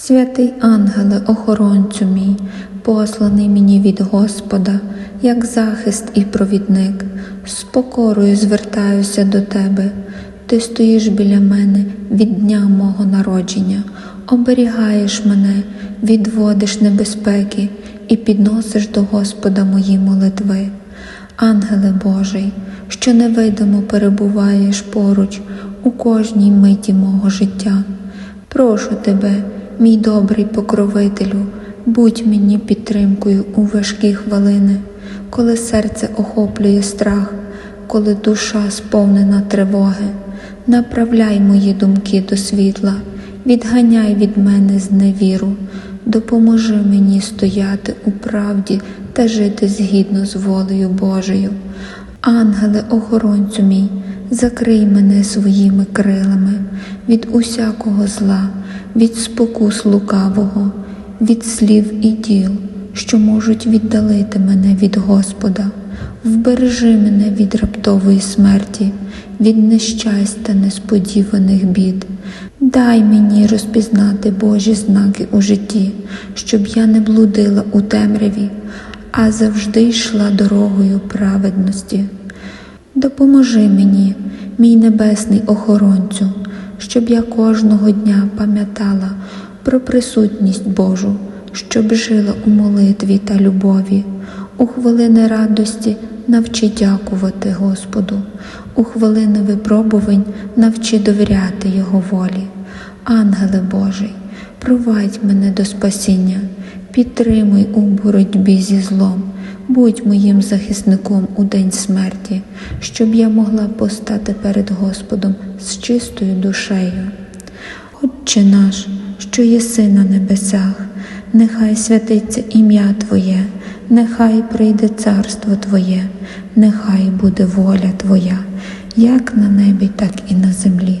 Святий ангеле, охоронцю мій, посланий мені від Господа, як захист і провідник, з покорою звертаюся до тебе. Ти стоїш біля мене від дня мого народження, оберігаєш мене, відводиш небезпеки і підносиш до Господа мої молитви. Ангеле Божий, що невидимо перебуваєш поруч у кожній миті мого життя. Прошу тебе, мій добрий покровителю, будь мені підтримкою у важкі хвилини, коли серце охоплює страх, коли душа сповнена тривоги. Направляй мої думки до світла, відганяй від мене зневіру, допоможи мені стояти у правді та жити згідно з волею Божою. Ангеле, охоронцю мій, закрий мене своїми крилами від усякого зла, від спокус лукавого, від слів і діл, що можуть віддалити мене від Господа. Вбережи мене від раптової смерті, від нещастя несподіваних бід. Дай мені розпізнати Божі знаки у житті, щоб я не блудила у темряві, а завжди йшла дорогою праведності. Допоможи мені, мій небесний охоронцю, щоб я кожного дня пам'ятала про присутність Божу, щоб жила у молитві та любові, у хвилини радості навчи дякувати Господу, у хвилини випробувань навчи довіряти Його волі. Ангеле Божий, провадь мене до спасіння, підтримуй у боротьбі зі злом, будь моїм захисником у день смерті, щоб я могла постати перед Господом з чистою душею. Отче наш, що єси на небесах, нехай святиться ім'я Твоє, нехай прийде царство Твоє, нехай буде воля Твоя, як на небі, так і на землі.